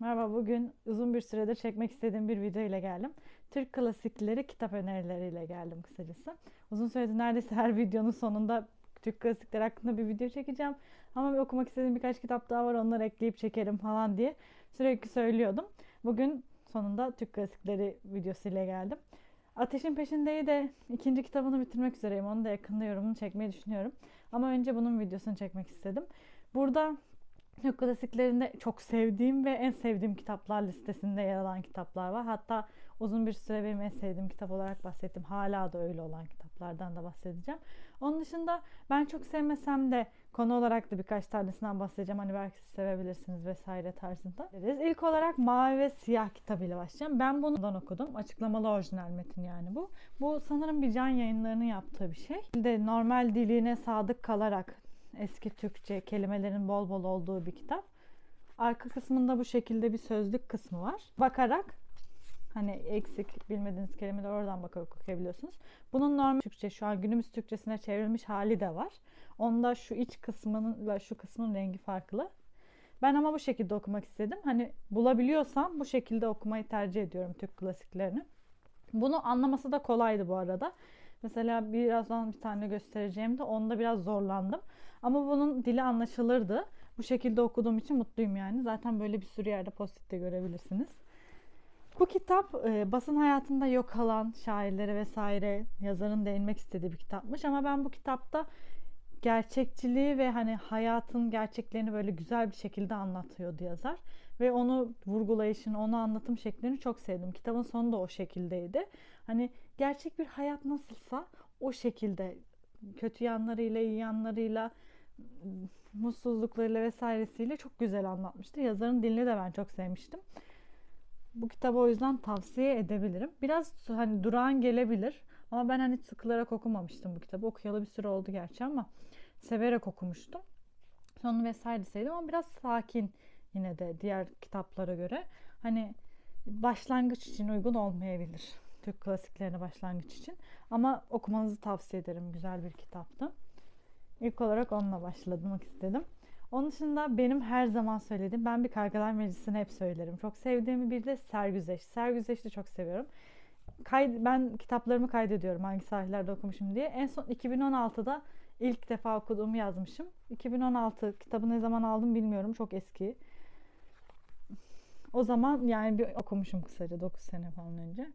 Merhaba, bugün uzun bir süredir çekmek istediğim bir video ile geldim. Türk klasikleri kitap önerileriyle geldim kısacası. Uzun süredir neredeyse her videonun sonunda Türk klasikleri hakkında bir video çekeceğim. Ama bir okumak istediğim birkaç kitap daha var onları ekleyip çekerim falan diye sürekli söylüyordum. Bugün sonunda Türk klasikleri videosu ile geldim. Ateşin Peşinde'yi de ikinci kitabını bitirmek üzereyim. Onu da yakında yorumunu çekmeyi düşünüyorum. Ama önce bunun videosunu çekmek istedim. Burada Türk klasiklerinde çok sevdiğim ve en sevdiğim kitaplar listesinde yer alan kitaplar var. Hatta uzun bir süre benim en sevdiğim kitap olarak bahsettim. Hala da öyle olan kitaplardan da bahsedeceğim. Onun dışında ben çok sevmesem de konu olarak da birkaç tanesinden bahsedeceğim. Hani belki siz sevebilirsiniz vesaire tarzında. İlk olarak Mavi ve Siyah kitabıyla başlayacağım. Ben bundan okudum. Açıklamalı orijinal metin yani bu. Bu sanırım bir can yayınlarının yaptığı bir şey. De normal diline sadık kalarak eski Türkçe kelimelerin bol bol olduğu bir kitap. Arka kısmında bu şekilde bir sözlük kısmı var. Bakarak hani eksik bilmediğiniz kelimeler oradan bakarak okuyabiliyorsunuz. Bunun normal Türkçe şu an günümüz Türkçesine çevrilmiş hali de var. Onda şu iç kısmının ve şu kısmın rengi farklı. Ben ama bu şekilde okumak istedim. Hani bulabiliyorsam bu şekilde okumayı tercih ediyorum Türk klasiklerini. Bunu anlaması da kolaydı bu arada. Mesela birazdan bir tane göstereceğimde onda biraz zorlandım. Ama bunun dili anlaşılırdı. Bu şekilde okuduğum için mutluyum yani. Zaten böyle bir sürü yerde postitte görebilirsiniz. Bu kitap e, basın hayatında yok kalan şairlere vesaire yazarın değinmek istediği bir kitapmış. Ama ben bu kitapta gerçekçiliği ve hani hayatın gerçeklerini böyle güzel bir şekilde anlatıyordu yazar. Ve onu vurgulayışını, onu anlatım şeklini çok sevdim. Kitabın sonu da o şekildeydi. Hani gerçek bir hayat nasılsa o şekilde kötü yanlarıyla, iyi yanlarıyla, mutsuzluklarıyla vesairesiyle çok güzel anlatmıştı. Yazarın dilini de ben çok sevmiştim. Bu kitabı o yüzden tavsiye edebilirim. Biraz hani durağan gelebilir ama ben hani sıkılarak okumamıştım bu kitabı. Okuyalı bir süre oldu gerçi ama severek okumuştum. Sonu vesaire sevdim ama biraz sakin yine de diğer kitaplara göre. Hani başlangıç için uygun olmayabilir. Türk klasiklerine başlangıç için. Ama okumanızı tavsiye ederim. Güzel bir kitaptı. İlk olarak onunla başlamak istedim. Onun dışında benim her zaman söylediğim, ben bir Kargalar Meclisi'ni hep söylerim. Çok sevdiğim bir de Sergüzeş. Sergüzeş'i de çok seviyorum. Kay, ben kitaplarımı kaydediyorum hangi tarihlerde okumuşum diye. En son 2016'da ilk defa okuduğumu yazmışım. 2016 kitabı ne zaman aldım bilmiyorum. Çok eski. O zaman yani bir okumuşum kısaca 9 sene falan önce.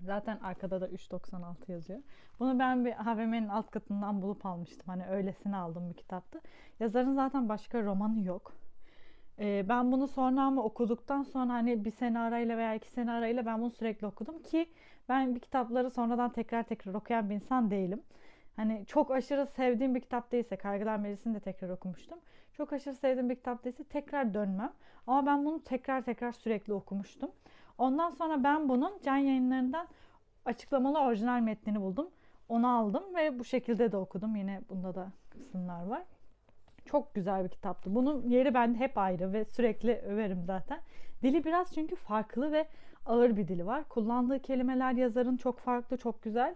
Zaten arkada da 3.96 yazıyor. Bunu ben bir AVM'nin alt katından bulup almıştım. Hani öylesine aldım bir kitaptı. Yazarın zaten başka romanı yok. Ee, ben bunu sonra ama okuduktan sonra hani bir sene arayla veya iki sene arayla ben bunu sürekli okudum ki ben bir kitapları sonradan tekrar tekrar okuyan bir insan değilim. Hani çok aşırı sevdiğim bir kitap değilse Kaygılar Meclisi'ni de tekrar okumuştum. Çok aşırı sevdiğim bir kitap değilse tekrar dönmem. Ama ben bunu tekrar tekrar sürekli okumuştum. Ondan sonra ben bunun Can Yayınları'ndan açıklamalı orijinal metnini buldum. Onu aldım ve bu şekilde de okudum. Yine bunda da kısımlar var. Çok güzel bir kitaptı. Bunun yeri bende hep ayrı ve sürekli överim zaten. Dili biraz çünkü farklı ve ağır bir dili var. Kullandığı kelimeler yazarın çok farklı, çok güzel.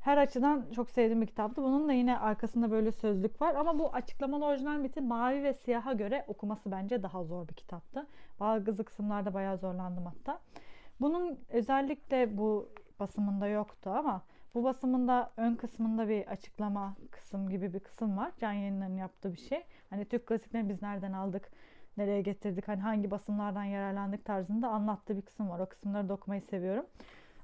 Her açıdan çok sevdiğim bir kitaptı. Bunun da yine arkasında böyle sözlük var. Ama bu açıklamalı orijinal metin mavi ve siyaha göre okuması bence daha zor bir kitaptı. Bazı kısımlarda bayağı zorlandım hatta. Bunun özellikle bu basımında yoktu ama bu basımında ön kısmında bir açıklama kısım gibi bir kısım var. Can Yayınları'nın yaptığı bir şey. Hani Türk klasiklerini biz nereden aldık, nereye getirdik, hani hangi basımlardan yararlandık tarzında anlattığı bir kısım var. O kısımları da okumayı seviyorum.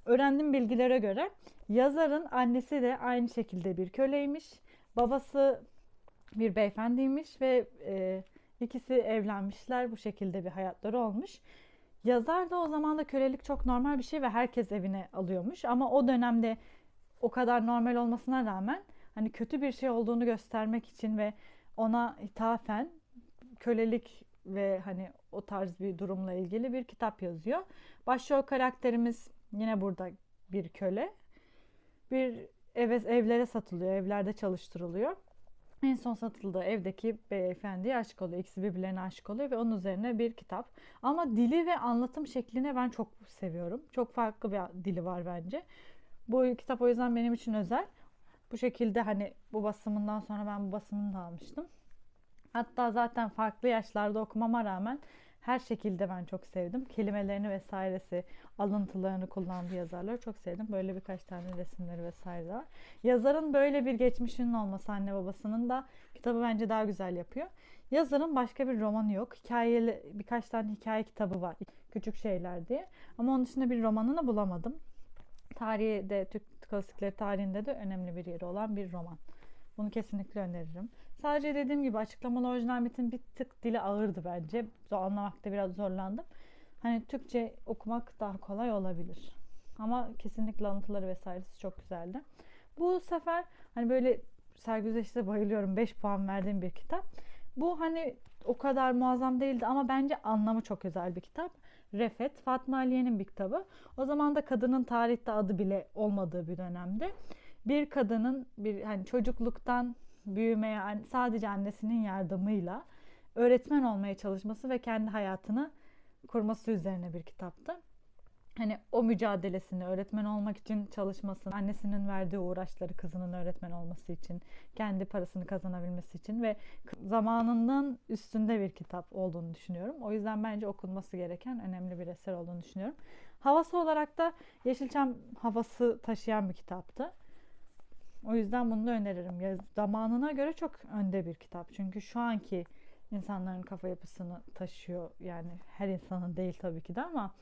Öğrendiğim bilgilere göre yazarın annesi de aynı şekilde bir köleymiş. Babası bir beyefendiymiş ve e, ikisi evlenmişler. Bu şekilde bir hayatları olmuş. Yazar da o zaman da kölelik çok normal bir şey ve herkes evine alıyormuş. Ama o dönemde o kadar normal olmasına rağmen hani kötü bir şey olduğunu göstermek için ve ona ithafen kölelik ve hani o tarz bir durumla ilgili bir kitap yazıyor. Başrol karakterimiz Yine burada bir köle. Bir eve, evlere satılıyor, evlerde çalıştırılıyor. En son satıldığı evdeki beyefendiye aşık oluyor. İkisi birbirlerine aşık oluyor ve onun üzerine bir kitap. Ama dili ve anlatım şekline ben çok seviyorum. Çok farklı bir dili var bence. Bu kitap o yüzden benim için özel. Bu şekilde hani bu basımından sonra ben bu basımını da almıştım. Hatta zaten farklı yaşlarda okumama rağmen her şekilde ben çok sevdim. Kelimelerini vesairesi, alıntılarını kullandığı yazarları çok sevdim. Böyle birkaç tane resimleri vesaire var. Yazarın böyle bir geçmişinin olması anne babasının da kitabı bence daha güzel yapıyor. Yazarın başka bir romanı yok. Hikayeli birkaç tane hikaye kitabı var. Küçük şeyler diye. Ama onun dışında bir romanını bulamadım. Tarihi de Türk klasikleri tarihinde de önemli bir yeri olan bir roman. Bunu kesinlikle öneririm. Sadece dediğim gibi açıklamalı orijinal metin bir tık dili ağırdı bence. Anlamakta biraz zorlandım. Hani Türkçe okumak daha kolay olabilir. Ama kesinlikle alıntıları vesairesi çok güzeldi. Bu sefer hani böyle sergüzeşte bayılıyorum. 5 puan verdiğim bir kitap. Bu hani o kadar muazzam değildi ama bence anlamı çok güzel bir kitap. Refet, Fatma Aliye'nin bir kitabı. O zaman da kadının tarihte adı bile olmadığı bir dönemde. Bir kadının bir hani çocukluktan büyümeye sadece annesinin yardımıyla öğretmen olmaya çalışması ve kendi hayatını kurması üzerine bir kitaptı. Hani o mücadelesini, öğretmen olmak için çalışmasını, annesinin verdiği uğraşları kızının öğretmen olması için, kendi parasını kazanabilmesi için ve zamanının üstünde bir kitap olduğunu düşünüyorum. O yüzden bence okunması gereken önemli bir eser olduğunu düşünüyorum. Havası olarak da Yeşilçam havası taşıyan bir kitaptı. O yüzden bunu da öneririm. Ya, zamanına göre çok önde bir kitap. Çünkü şu anki insanların kafa yapısını taşıyor. Yani her insanın değil tabii ki de ama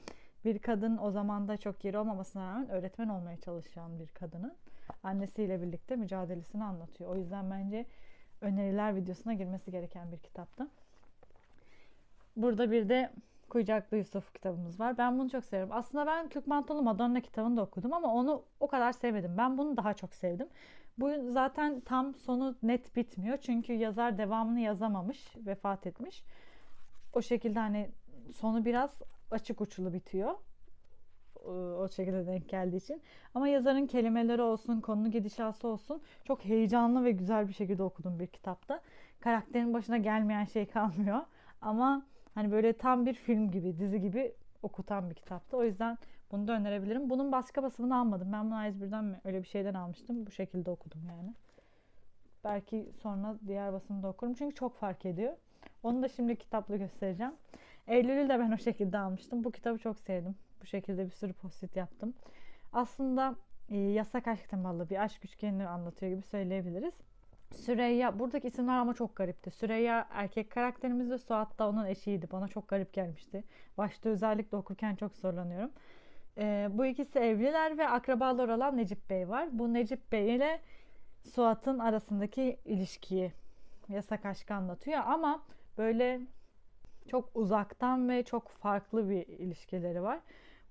bir kadın o zaman da çok yeri olmamasına rağmen öğretmen olmaya çalışan bir kadının annesiyle birlikte mücadelesini anlatıyor. O yüzden bence öneriler videosuna girmesi gereken bir kitaptı. Burada bir de Kuyucaklı Yusuf kitabımız var. Ben bunu çok seviyorum. Aslında ben Kök Mantolu Madonna kitabını da okudum ama onu o kadar sevmedim. Ben bunu daha çok sevdim. Bu zaten tam sonu net bitmiyor. Çünkü yazar devamını yazamamış, vefat etmiş. O şekilde hani sonu biraz açık uçlu bitiyor. O şekilde denk geldiği için. Ama yazarın kelimeleri olsun, konunun gidişası olsun çok heyecanlı ve güzel bir şekilde okudum bir kitapta. Karakterin başına gelmeyen şey kalmıyor. Ama Hani böyle tam bir film gibi, dizi gibi okutan bir kitaptı. O yüzden bunu da önerebilirim. Bunun başka basımını almadım. Ben bunu A101'den mi öyle bir şeyden almıştım. Bu şekilde okudum yani. Belki sonra diğer basımda okurum. Çünkü çok fark ediyor. Onu da şimdi kitapla göstereceğim. Eylül'ü de ben o şekilde almıştım. Bu kitabı çok sevdim. Bu şekilde bir sürü post yaptım. Aslında e, yasak aşk temalı bir aşk üçgenini anlatıyor gibi söyleyebiliriz. Süreyya, buradaki isimler ama çok garipti. Süreyya erkek karakterimiz Suat da onun eşiydi. Bana çok garip gelmişti. Başta özellikle okurken çok zorlanıyorum. Ee, bu ikisi evliler ve akrabalar olan Necip Bey var. Bu Necip Bey ile Suat'ın arasındaki ilişkiyi yasak aşkı anlatıyor ama böyle çok uzaktan ve çok farklı bir ilişkileri var.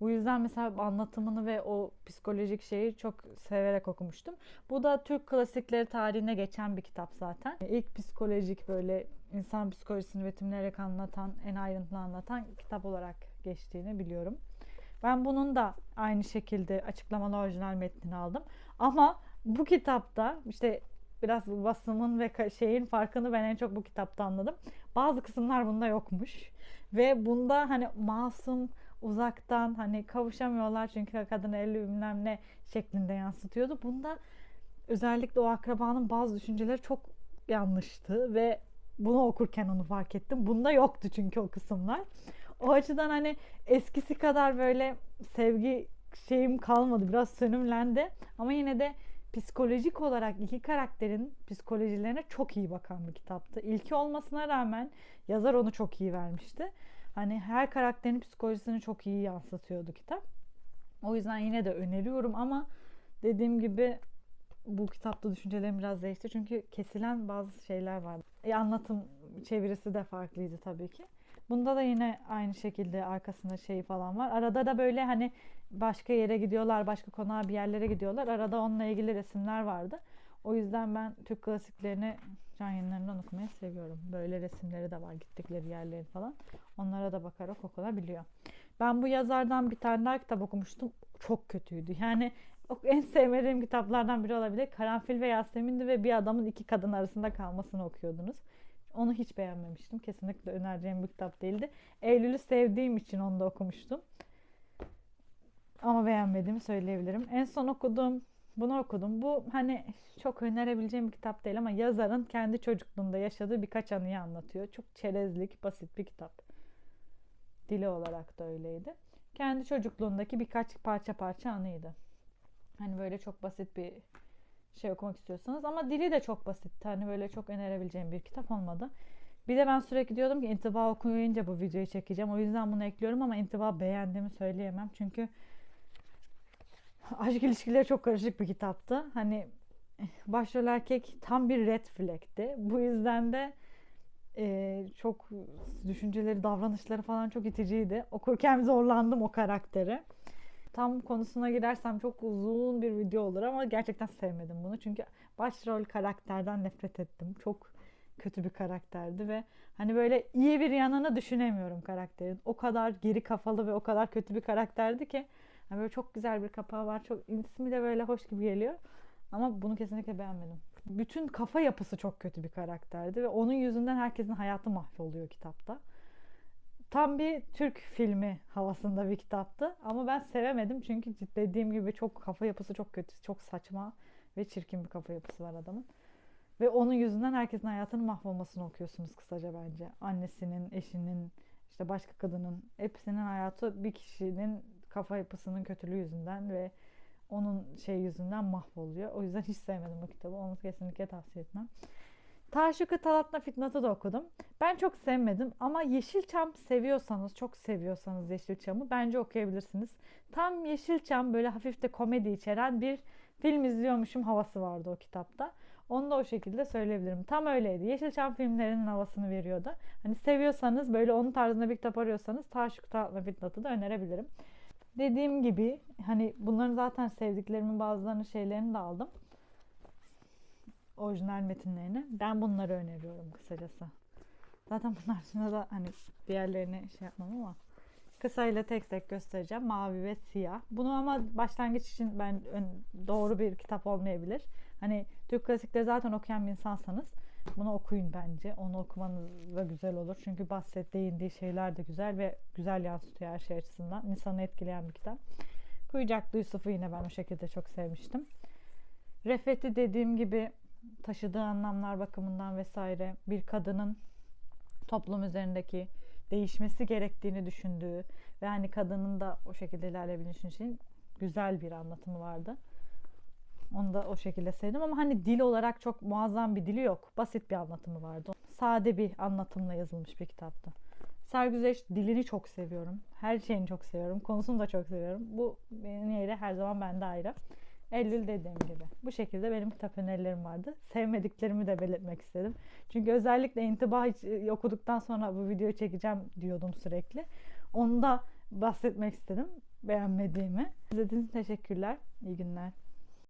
Bu yüzden mesela anlatımını ve o psikolojik şeyi çok severek okumuştum. Bu da Türk klasikleri tarihine geçen bir kitap zaten. İlk psikolojik böyle insan psikolojisini betimleyerek anlatan, en ayrıntılı anlatan kitap olarak geçtiğini biliyorum. Ben bunun da aynı şekilde açıklamalı orijinal metnini aldım. Ama bu kitapta işte biraz basımın ve şeyin farkını ben en çok bu kitapta anladım. Bazı kısımlar bunda yokmuş. Ve bunda hani masum uzaktan hani kavuşamıyorlar çünkü kadın elli bilmem ne şeklinde yansıtıyordu. Bunda özellikle o akrabanın bazı düşünceleri çok yanlıştı ve bunu okurken onu fark ettim. Bunda yoktu çünkü o kısımlar. O açıdan hani eskisi kadar böyle sevgi şeyim kalmadı. Biraz sönümlendi. Ama yine de psikolojik olarak iki karakterin psikolojilerine çok iyi bakan bir kitaptı. İlki olmasına rağmen yazar onu çok iyi vermişti. Hani her karakterin psikolojisini çok iyi yansıtıyordu kitap. O yüzden yine de öneriyorum ama dediğim gibi bu kitapta düşüncelerim biraz değişti. Çünkü kesilen bazı şeyler var. E, anlatım çevirisi de farklıydı tabii ki. Bunda da yine aynı şekilde arkasında şey falan var. Arada da böyle hani başka yere gidiyorlar, başka konağa bir yerlere gidiyorlar. Arada onunla ilgili resimler vardı. O yüzden ben Türk klasiklerini can yayınlarından okumayı seviyorum. Böyle resimleri de var gittikleri yerleri falan. Onlara da bakarak okunabiliyor. Ben bu yazardan bir tane daha kitap okumuştum. Çok kötüydü. Yani en sevmediğim kitaplardan biri olabilir. Karanfil ve Yasemin'di ve bir adamın iki kadın arasında kalmasını okuyordunuz. Onu hiç beğenmemiştim. Kesinlikle önereceğim bir kitap değildi. Eylül'ü sevdiğim için onu da okumuştum. Ama beğenmediğimi söyleyebilirim. En son okuduğum bunu okudum. Bu hani çok önerebileceğim bir kitap değil ama yazarın kendi çocukluğunda yaşadığı birkaç anıyı anlatıyor. Çok çerezlik, basit bir kitap. Dili olarak da öyleydi. Kendi çocukluğundaki birkaç parça parça anıydı. Hani böyle çok basit bir şey okumak istiyorsanız ama dili de çok basitti. Hani böyle çok önerebileceğim bir kitap olmadı. Bir de ben sürekli diyordum ki intiba okuyunca bu videoyu çekeceğim. O yüzden bunu ekliyorum ama intiba beğendiğimi söyleyemem. Çünkü aşk ilişkileri çok karışık bir kitaptı. Hani başrol erkek tam bir red flag'ti. Bu yüzden de e, çok düşünceleri, davranışları falan çok iticiydi. Okurken zorlandım o karakteri. Tam konusuna girersem çok uzun bir video olur ama gerçekten sevmedim bunu. Çünkü başrol karakterden nefret ettim. Çok kötü bir karakterdi ve hani böyle iyi bir yanını düşünemiyorum karakterin. O kadar geri kafalı ve o kadar kötü bir karakterdi ki hani böyle çok güzel bir kapağı var. Çok ismi de böyle hoş gibi geliyor. Ama bunu kesinlikle beğenmedim. Bütün kafa yapısı çok kötü bir karakterdi ve onun yüzünden herkesin hayatı mahvoluyor kitapta. Tam bir Türk filmi havasında bir kitaptı ama ben sevemedim çünkü dediğim gibi çok kafa yapısı çok kötü, çok saçma ve çirkin bir kafa yapısı var adamın. Ve onun yüzünden herkesin hayatının mahvolmasını okuyorsunuz kısaca bence. Annesinin, eşinin, işte başka kadının hepsinin hayatı bir kişinin kafa yapısının kötülüğü yüzünden ve onun şey yüzünden mahvoluyor. O yüzden hiç sevmedim bu kitabı. Onu kesinlikle tavsiye etmem. Taşuku Talatna Fitnat'ı da okudum. Ben çok sevmedim ama Yeşilçam seviyorsanız, çok seviyorsanız Yeşilçam'ı bence okuyabilirsiniz. Tam Yeşilçam böyle hafif de komedi içeren bir film izliyormuşum havası vardı o kitapta. Onu da o şekilde söyleyebilirim. Tam öyleydi. Yeşilçam filmlerinin havasını veriyordu. Hani seviyorsanız böyle onun tarzında bir kitap arıyorsanız Taşuku Talatna Fitnat'ı da önerebilirim. Dediğim gibi hani bunların zaten sevdiklerimin bazılarını şeylerini de aldım. Orijinal metinlerini. Ben bunları öneriyorum kısacası. Zaten bunlar dışında da hani diğerlerini şey yapmam ama kısayla tek tek göstereceğim. Mavi ve siyah. Bunu ama başlangıç için ben doğru bir kitap olmayabilir. Hani Türk klasikleri zaten okuyan bir insansanız bunu okuyun bence. Onu okumanız da güzel olur. Çünkü bahset değindiği şeyler de güzel ve güzel yansıtıyor her şey açısından. İnsanı etkileyen bir kitap. Kuyucaklı Yusuf'u yine ben o şekilde çok sevmiştim. Refet'i dediğim gibi taşıdığı anlamlar bakımından vesaire bir kadının toplum üzerindeki değişmesi gerektiğini düşündüğü ve hani kadının da o şekilde ilerleyebilmesi için güzel bir anlatımı vardı. Onu da o şekilde sevdim ama hani dil olarak çok muazzam bir dili yok. Basit bir anlatımı vardı. Sade bir anlatımla yazılmış bir kitaptı. Sergüzeş dilini çok seviyorum. Her şeyini çok seviyorum. Konusunu da çok seviyorum. Bu benim her zaman bende ayrı. Eylül dediğim gibi. Bu şekilde benim kitap önerilerim vardı. Sevmediklerimi de belirtmek istedim. Çünkü özellikle intibah e, okuduktan sonra bu videoyu çekeceğim diyordum sürekli. Onu da bahsetmek istedim. Beğenmediğimi. İzlediğiniz için teşekkürler. İyi günler.